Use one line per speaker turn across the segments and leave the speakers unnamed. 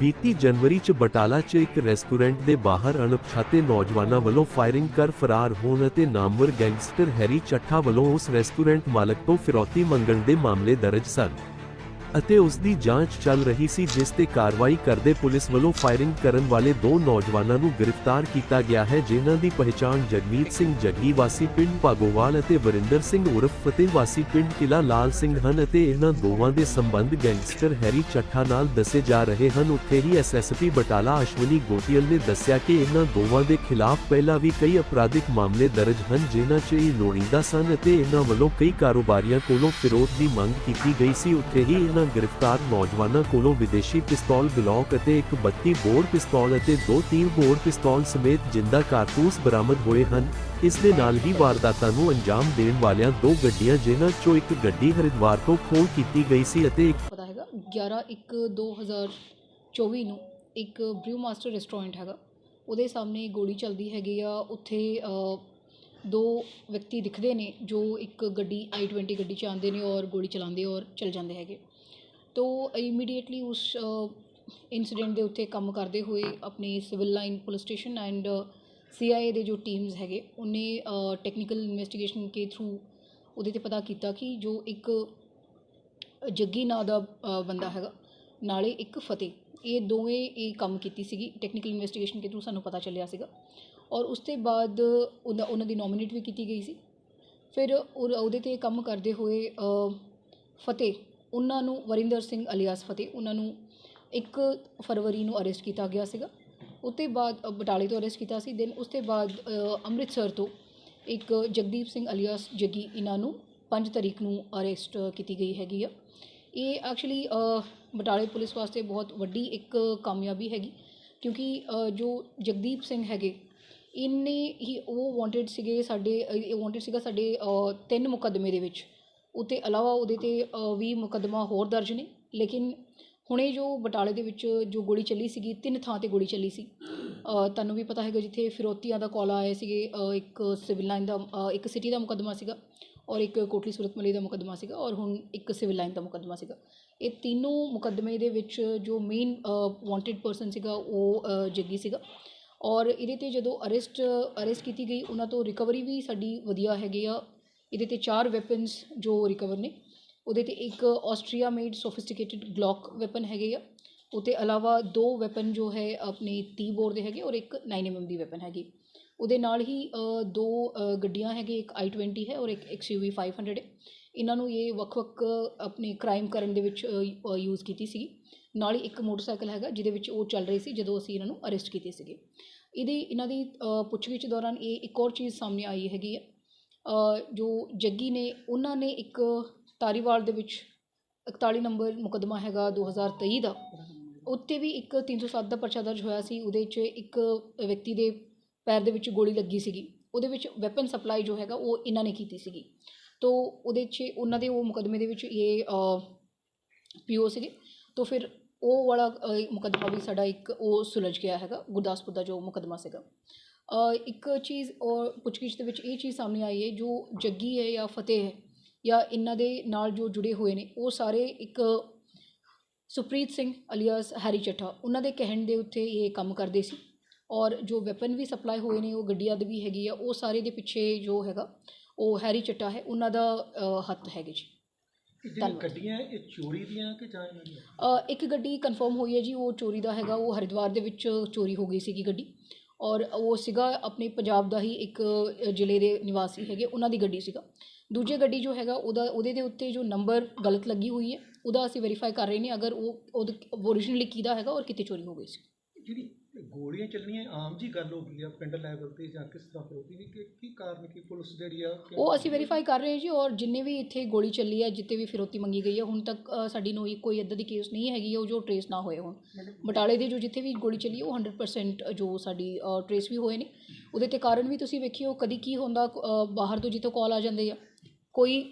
ਬੀਤੀ ਜਨਵਰੀ 'ਚ ਬਟਾਲਾ 'ਚ ਇੱਕ ਰੈਸਟੋਰੈਂਟ ਦੇ ਬਾਹਰ ਅਣਪਛਾਤੇ ਨੌਜਵਾਨਾਂ ਵੱਲੋਂ ਫਾਇਰਿੰਗ ਕਰ ਫਰਾਰ ਹੋਣ ਅਤੇ ਨਾਮਵਰ ਗੈਂਗਸਟਰ ਹੈਰੀ ਚੱਠਾ ਵੱਲੋਂ ਉਸ ਰੈਸਟੋਰੈਂਟ ਮਾਲਕ ਤੋਂ ਫਿਰੌਤੀ ਮੰਗਣ ਦੇ ਮਾਮਲੇ ਦਰਜ ਸਨ। ਅਤੇ ਉਸ ਦੀ ਜਾਂਚ ਚੱਲ ਰਹੀ ਸੀ, ਜਿਸ ਤੇ ਕਾਰਵਾਈ ਕਰਦੇ ਪੁਲਿਸ ਵੱਲੋਂ ਫਾਇਰਿੰਗ ਕਰਨ ਵਾਲੇ ਦੋ ਨੌਜਵਾਨਾਂ ਨੂੰ ਗ੍ਰਿਫਤਾਰ ਕੀਤਾ ਗਿਆ ਹੈ, ਜਿਨ੍ਹਾਂ ਦੀ ਪਹਿਚਾਣ ਜਗਮੀਤ ਸਿੰਘ ਜੱਗੀ, ਵਾਸੀ ਪਿੰਡ ਭਾਗੋਵਾਲ ਅਤੇ ਵਰਿੰਦਰ ਸਿੰਘ ਉਰਫ ਫਤਿਹ, ਵਾਸੀ ਪਿੰਡ ਕਿਲਾ ਲਾਲ ਸਿੰਘ ਹਨ ਅਤੇ ਇਹਨਾਂ ਦੋਵਾਂ ਦੇ ਸੰਬੰਧ ਗੈਂਗਸਟਰ ਹੈਰੀ ਚੱਠਾ ਨਾਲ ਦੱਸੇ ਜਾ ਰਹੇ ਹਨ। ਉੱਥੇ ਹੀ ਐਸਐਸਪੀ ਬਟਾਲਾ ਅਸ਼ਵਨੀ ਗੋਟੀਅਲ ਨੇ ਦੱਸਿਆ ਕਿ ਇਹਨਾਂ ਦੋਵਾਂ ਦੇ ਖਿਲਾਫ ਪਹਿਲਾਂ ਵੀ ਕਈ ਅਪਰਾਧਿਕ ਮਾਮਲੇ ਦਰਜ ਹਨ, ਜਿਨ੍ਹਾਂ 'ਚ ਇਹ ਲੋੜੀਂਦਾ ਸਨ ਅਤੇ ਇਹਨਾਂ ਵੱਲੋਂ ਕਈ ਕਾਰੋਬਾਰੀਆਂ ਕੋਲੋਂ ਫਿਰੋਤ ਦੀ ਮੰਗ ਕੀਤੀ ਗਈ ਸੀ। ਉੱਥੇ ਹੀ ਇਹਨਾਂ ਗ੍ਰਿਫਤਾਰ ਨੌਜਵਾਨਾਂ ਕੋਲੋਂ ਵਿਦੇਸ਼ੀ ਪਿਸਤੌਲ ਗਲੌਕ ਅਤੇ ਇੱਕ 32 ਬੋਰ ਪਿਸਤੌਲ ਅਤੇ ਦੋ ਤੀਰ ਬੋਰ ਪਿਸਤੌਲ ਸਮੇਤ ਜਿੰਦਾ ਕਾਰਤੂਸ ਬਰਾਮਦ ਹੋਏ ਹਨ। ਇਸ ਦੇ ਨਾਲ ਹੀ ਵਾਰਦਾਤਾਂ ਨੂੰ ਅੰਜਾਮ ਦੇਣ ਵਾਲੀਆਂ ਦੋ ਗੱਡੀਆਂ ਜਿਨ੍ਹਾਂ 'ਚੋਂ ਇੱਕ ਗੱਡੀ ਹਰਿਦੁਆਰ ਤੋਂ ਖੋਹ ਕੀਤੀ ਗਈ ਸੀ ਅਤੇ ਇੱਕ
ਪਤਾ ਹੈਗਾ 11 1 2024 ਨੂੰ ਇੱਕ ਬ੍ਰਿਊ ਮਾਸਟਰ ਰੈਸਟੋਰੈਂਟ ਹੈਗਾ। ਉਹਦੇ ਸਾਹਮਣੇ ਗੋਲੀ ਚੱਲਦੀ ਹੈਗੀ ਆ, ਉੱਥੇ ਦੋ ਵਿਅਕਤੀ ਦਿਖਦੇ ਨੇ ਜੋ ਇੱਕ ਗੱਡੀ i20 ਗੱਡੀ 'ਚ ਆਉਂਦੇ ਨੇ ਔਰ ਗੋਲੀ ਚਲਾਉਂਦੇ ਔਰ ਚਲ ਜਾਂਦੇ ਹੈਗੇ। ਤੋ ਇਮੀਡੀਏਟਲੀ ਉਸ ਇੰਸੀਡੈਂਟ ਦੇ ਉੱਤੇ ਕੰਮ ਕਰਦੇ ਹੋਏ ਆਪਣੇ civil line police station and CIA ਦੇ ਜੋ ਟੀਮਸ ਹੈਗੇ, ਉਹਨੇ ਟੈਕਨੀਕਲ ਇਨਵੈਸਟੀਗੇਸ਼ਨ ਕੇ ਥਰੂ ਉਹਦੇ ਤੇ ਪਤਾ ਕੀਤਾ ਕਿ ਜੋ ਇੱਕ ਜੱਗੀ ਨਾਂ ਦਾ ਬੰਦਾ ਹੈਗਾ, ਨਾਲੇ ਇੱਕ ਫਤਿਹ, ਇਹ ਦੋਵੇਂ ਇਹ ਕੰਮ ਕੀਤੀ ਸੀਗੀ ਟੈਕਨੀਕਲ ਇਨਵੈਸਟੀਗੇਸ਼ਨ ਕੇ ਥਰੂ ਸਾਨੂੰ ਪਤਾ ਚੱਲਿਆ ਸੀਗਾ ਔਰ ਉਸ ਤੋਂ ਬਾਅਦ ਉਹਦਾ, ਉਹਨਾਂ ਦੀ ਨੋਮੀਨੇਟ ਵੀ ਕੀਤੀ ਗਈ ਸੀ। ਫਿਰ ਉਹ- ਉਹਦੇ ਤੇ ਕੰਮ ਕਰਦੇ ਹੋਏ ਫਤਿਹ ਉਹਨਾਂ ਨੂੰ ਵਰਿੰਦਰ ਸਿੰਘ ਅਲਿਆਸ ਫਤਿਹ, ਉਹਨਾਂ ਨੂੰ ਇੱਕ ਫਰਵਰੀ ਨੂੰ ਅਰੈਸਟ ਕੀਤਾ ਗਿਆ ਸੀਗਾ। ਉਤੇ ਬਾਅਦ ਬਟਾਲੇ ਤੋਂ ਅਰੈਸਟ ਕੀਤਾ ਸੀ। ਦੈਨ ਉਸ ਤੋਂ ਬਾਅਦ ਅੰਮ੍ਰਿਤਸਰ ਤੋਂ ਇੱਕ ਜਗਦੀਪ ਸਿੰਘ ਅਲਿਆਸ ਜੱਗੀ ਇਹਨਾਂ ਨੂੰ 5 ਤਰੀਕ ਨੂੰ ਅਰੈਸਟ ਕੀਤੀ ਗਈ ਹੈਗੀ ਆ। ਇਹ ਐਕਚੁਅਲੀ ਬਟਾਲੇ ਪੁਲਿਸ ਵਾਸਤੇ ਬਹੁਤ ਵੱਡੀ ਇੱਕ ਕਾਮਯਾਬੀ ਹੈਗੀ। ਕਿਉਂਕਿ ਜੋ ਜਗਦੀਪ ਸਿੰਘ ਹੈਗੇ ਇਹਨੇ ਹੀ ਉਹ ਵਾਂਟਡ ਸੀਗੇ ਸਾਡੇ, ਇਹ ਵਾਂਟਡ ਸੀਗਾ ਸਾਡੇ ਤਿੰਨ ਮੁਕੱਦਮੇ ਦੇ ਵਿੱਚ। ਉਤੇ ਇਲਾਵਾ ਉਹਦੇ ਤੇ ਵੀ ਮੁਕੱਦਮਾ ਹੋਰ ਦਰਜ ਨੇ। ਲੇਕਿਨ ਹੁਣੇ ਜੋ ਬਟਾਲੇ ਦੇ ਵਿੱਚ ਜੋ ਗੋਲੀ ਚੱਲੀ ਸੀਗੀ, ਤਿੰਨ ਥਾਂ ਤੇ ਗੋਲੀ ਚੱਲੀ ਸੀ। ਤੁਹਾਨੂੰ ਵੀ ਪਤਾ ਹੈਗਾ ਜਿੱਥੇ ਫਿਰੋਤੀਆਂ ਦਾ ਕਾਲ ਆਏ ਸੀਗੇ ਇੱਕ ਸਿਵਲ ਲਾਈਨ ਦਾ ਇੱਕ ਸਿਟੀ ਦਾ ਮੁਕੱਦਮਾ ਸੀਗਾ ਔਰ ਇੱਕ ਕੋਟਲੀ ਸੂਰਤ ਮਲੀ ਦਾ ਮੁਕੱਦਮਾ ਸੀਗਾ ਔਰ ਹੁਣ ਇੱਕ ਸਿਵਲ ਲਾਈਨ ਦਾ ਮੁਕੱਦਮਾ ਸੀਗਾ। ਇਹ ਤਿੰਨੋਂ ਮੁਕੱਦਮੇ ਦੇ ਵਿੱਚ ਜੋ ਮੇਨ ਵਾਂਟਡ ਪਰਸਨ ਸੀਗਾ, ਉਹ ਜੱਗੀ ਸੀਗਾ। ਔਰ ਇਹਦੇ ਤੇ ਜਦੋਂ ਅਰੈਸਟ ਅਰੈਸਟ ਕੀਤੀ ਗਈ, ਉਹਨਾਂ ਤੋਂ ਰਿਕਵਰੀ ਵੀ ਸਾਡੀ ਵਧੀਆ ਹੈਗੀ ਆ। ਇਹਦੇ ਤੇ ਚਾਰ ਵੈਪਨਸ ਜੋ ਰਿਕਵਰ ਨੇ, ਉਹਦੇ ਤੇ ਇੱਕ Austria made sophisticated Glock weapon ਹੈਗੇ ਆ, ਉਹਤੇ ਇਲਾਵਾ ਦੋ ਵੈਪਨ ਜੋ ਹੈ ਆਪਣੇ 30 ਬੋਰ ਦੇ ਹੈਗੇ, ਔਰ ਇੱਕ 9 mm ਦੀ ਵੈਪਨ ਹੈਗੀ। ਉਹਦੇ ਨਾਲ ਹੀ ਦੋ ਗੱਡੀਆਂ ਹੈਗੇ, ਇੱਕ i20 ਹੈ ਔਰ ਇੱਕ XUV 500 ਹੈ। ਇਹਨਾਂ ਨੂੰ ਇਹ ਵੱਖ-ਵੱਖ, ਆਪਣੇ ਕ੍ਰਾਈਮ ਕਰਨ ਦੇ ਵਿੱਚ ਯੂਜ਼ ਕੀਤੀ ਸੀ ਨਾਲ ਹੀ ਇੱਕ ਮੋਟਰਸਾਈਕਲ ਹੈਗਾ, ਜਿਹਦੇ ਵਿੱਚ ਉਹ ਚੱਲ ਰਹੀ ਸੀ ਜਦੋਂ ਅਸੀਂ ਇਹਨਾਂ ਨੂੰ ਅਰੈਸਟ ਕੀਤੇ ਸੀਗੇ। ਇਹਦੀ, ਇਹਨਾਂ ਦੀ ਪੁੱਛਗਿੱਛ ਦੌਰਾਨ ਇਹ ਇੱਕ ਹੋਰ ਚੀਜ਼ ਸਾਹਮਣੇ ਆਈ ਹੈਗੀ ਆ ਜੋ ਜੱਗੀ ਨੇ, ਉਹਨਾਂ ਨੇ ਇੱਕ ਤਾਰੀਵਾਲ ਦੇ ਵਿੱਚ 41 ਨੰਬਰ ਮੁਕੱਦਮਾ ਹੈਗਾ 2023 ਦਾ। ਉੱਤੇ ਵੀ ਇੱਕ 307 ਦਾ ਪਰਚਾ ਦਰਜ ਹੋਇਆ ਸੀ, ਉਹਦੇ 'ਚ ਇੱਕ ਵਿਅਕਤੀ ਦੇ ਪੈਰ ਦੇ ਵਿੱਚ ਗੋਲੀ ਲੱਗੀ ਸੀਗੀ। ਉਹਦੇ ਵਿੱਚ ਵੈਪਨ ਸਪਲਾਈ ਜੋ ਹੈਗਾ, ਉਹ ਇਹਨਾਂ ਨੇ ਕੀਤੀ ਸੀਗੀ। ਤੋ, ਉਹਦੇ 'ਚ ਉਹਨਾਂ ਦੇ ਉਹ ਮੁਕੱਦਮੇ ਦੇ ਵਿੱਚ ਇਹ ਪੀਓ ਸੀਗੇ। ਤੋ, ਫਿਰ ਉਹ ਵਾਲਾ ਮੁਕੱਦਮਾ ਵੀ ਸਾਡਾ ਇੱਕ ਉਹ ਸੁਲਝ ਗਿਆ ਹੈਗਾ, ਗੁਰਦਾਸਪੁਰ ਦਾ ਜੋ ਮੁਕੱਦਮਾ ਸੀਗਾ। ਇੱਕ ਚੀਜ਼ ਔਰ ਪੁੱਛਗਿੱਛ ਦੇ ਵਿੱਚ ਇਹ ਚੀਜ਼ ਸਾਹਮਣੇ ਆਈ ਹੈ ਜੋ ਜੱਗੀ ਹੈ ਜਾਂ ਫਤਿਹ ਹੈ ਜਾਂ ਇਹਨਾਂ ਦੇ ਨਾਲ ਜੋ ਜੁੜੇ ਹੋਏ ਨੇ ਉਹ ਸਾਰੇ ਇੱਕ ਸੁਪ੍ਰੀਤ ਸਿੰਘ ਅਲੀਅਸ ਹੈਰੀ ਚੱਠਾ ਉਹਨਾਂ ਦੇ ਕਹਿਣ ਦੇ ਉੱਤੇ ਇਹ ਕੰਮ ਕਰਦੇ ਸੀ ਔਰ ਜੋ ਵੈਪਨ ਵੀ ਸਪਲਾਈ ਹੋਏ ਨੇ ਉਹ ਗੱਡੀਆਂ ਦੇ ਵੀ ਹੈਗੀ ਆ ਉਹ ਸਾਰੇ ਦੇ ਪਿੱਛੇ ਜੋ ਹੈਗਾ ਉਹ ਹੈਰੀ ਚੱਠਾ ਹੈ ਉਹਨਾਂ ਦਾ ਅ, ਹੱਥ ਹੈਗੇ ਜੀ।
ਜਿਹੜੀਆਂ
ਧੰਨਵਾਦ।
ਗੱਡੀਆਂ ਇਹ ਚੋਰੀ ਦੀਆਂ ਕਿ ਜਾਂ ਇਹਨਾਂ ਦੀਆਂ?
ਅ, ਇੱਕ ਗੱਡੀ ਕਨਫਰਮ ਹੋਈ ਹੈ ਜੀ ਉਹ ਚੋਰੀ ਦਾ ਹੈਗਾ ਉਹ ਹਰਿਦੁਆਰ ਦੇ ਵਿੱਚ ਚੋਰੀ ਹੋ ਗਈ ਸੀਗੀ ਗੱਡੀ। ਔਰ ਉਹ ਸੀਗਾ ਆਪਣੇ ਪੰਜਾਬ ਦਾ ਹੀ ਇੱਕ ਜ਼ਿਲ੍ਹੇ ਦੇ ਨਿਵਾਸੀ ਹੈਗੇ, ਉਹਨਾਂ ਦੀ ਗੱਡੀ ਸੀਗਾ। ਦੂਜੀ ਗੱਡੀ ਜੋ ਹੈਗਾ, ਉਹਦਾ, ਉਹਦੇ ਦੇ ਉੱਤੇ ਜੋ ਨੰਬਰ ਗਲਤ ਲੱਗੀ ਹੋਈ ਹੈ, ਉਹਦਾ ਅਸੀਂ ਵੈਰੀਫਾਈ ਕਰ ਰਹੇ ਨੇ, ਅਗਰ ਉਹ ਓਰੀਜਨਲੀ ਕਿਹਦਾ ਹੈਗਾ, ਔਰ ਕਿਤੇ ਚੋਰੀ ਹੋ ਗਈ ਸੀ।
ਗੋਲੀਆਂ ਚੱਲਣੀਆਂ ਆਮ ਜੀ ਗੱਲ ਹੋ ਗਈ ਆ ਪਿੰਡ ਲੈਵਲ ਤੇ ਜਾਂ ਕਿਸ ਤਰ੍ਹਾਂ ਹੋਈ ਵੀ ਕਿ ਕੀ ਕਾਰਨ ਕੀ ਪੁਲਿਸ ਜਿਹੜੀ ਆ
ਉਹ ਅਸੀਂ ਵੈਰੀਫਾਈ ਕਰ ਰਹੇ ਜੀ ਔਰ ਜਿੰਨੇ ਵੀ ਇੱਥੇ ਗੋਲੀ ਚੱਲੀ ਹੈ ਜਿੱਤੇ ਵੀ ਫਿਰੋਤੀ ਮੰਗੀ ਗਈ ਹੈ ਹੁਣ ਤੱਕ ਅ, ਸਾਡੀ ਨੋਈ ਕੋਈ ਇੱਦਾਂ ਦੀ ਕੇਸ ਨਹੀਂ ਹੈਗੀ ਉਹ ਜੋ ਟਰੇਸ ਨਾ ਹੋਏ ਹੁਣ। ਬਟਾਲੇ ਦੇ ਜੋ ਜਿੱਥੇ ਵੀ ਗੋਲੀ ਚੱਲੀ ਉਹ 100% ਜੋ ਸਾਡੀ ਟਰੇਸ ਵੀ ਹੋਏ ਨੇ। ਉਹਦੇ ਤੇ ਕਾਰਨ ਵੀ ਤੁਸੀਂ ਵੇਖਿਓ ਕਦੀ ਕੀ ਹੁੰਦਾ ਅ, ਬਾਹਰ ਤੋਂ ਜਿੱਥੋਂ ਕਾਲ ਆ ਜਾਂਦੇ ਆ। ਕੋਈ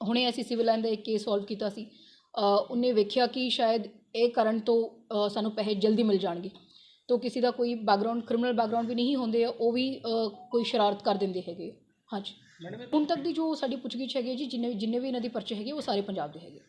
ਹੁਣੇ ਅਸੀਂ ਸਿਵਲ ਲਾਈਨ ਦਾ ਇੱਕ ਕੇਸ ਸੋਲਵ ਕੀਤਾ ਸੀ। ਅ, ਉਹਨੇ ਵੇਖਿਆ ਕਿ ਸ਼ਾਇਦ ਇਹ ਕਰਨ ਤੋਂ ਅ, ਸਾਨੂੰ ਪੈਸੇ ਜਲਦੀ ਮਿਲ ਜਾਣਗੇ। ਤੋਂ ਕਿਸੇ ਦਾ ਕੋਈ ਬੈਕਗ੍ਰਾਉਂਡ ਕ੍ਰਿਮੀਨਲ ਬੈਕਗ੍ਰਾਉਂਡ ਵੀ ਨਹੀਂ ਹੁੰਦੇ ਉਹ ਵੀ ਕੋਈ ਸ਼ਰਾਰਤ ਕਰ ਦਿੰਦੇ ਹੈਗੇ ਹਾਂਜੀ। ਹੁਣ ਤੱਕ ਦੀ ਜੋ ਸਾਡੀ ਪੁੱਛਗਿੱਛ ਹੈਗੀ ਹੈ ਜੀ, ਜਿੰਨੇ ਜਿੰਨੇ ਵੀ ਇਹਨਾਂ ਦੇ ਪਰਚੇ ਹੈਗੇ ਉਹ ਸਾਰੇ ਪੰਜਾਬ ਦੇ ਹੈਗੇ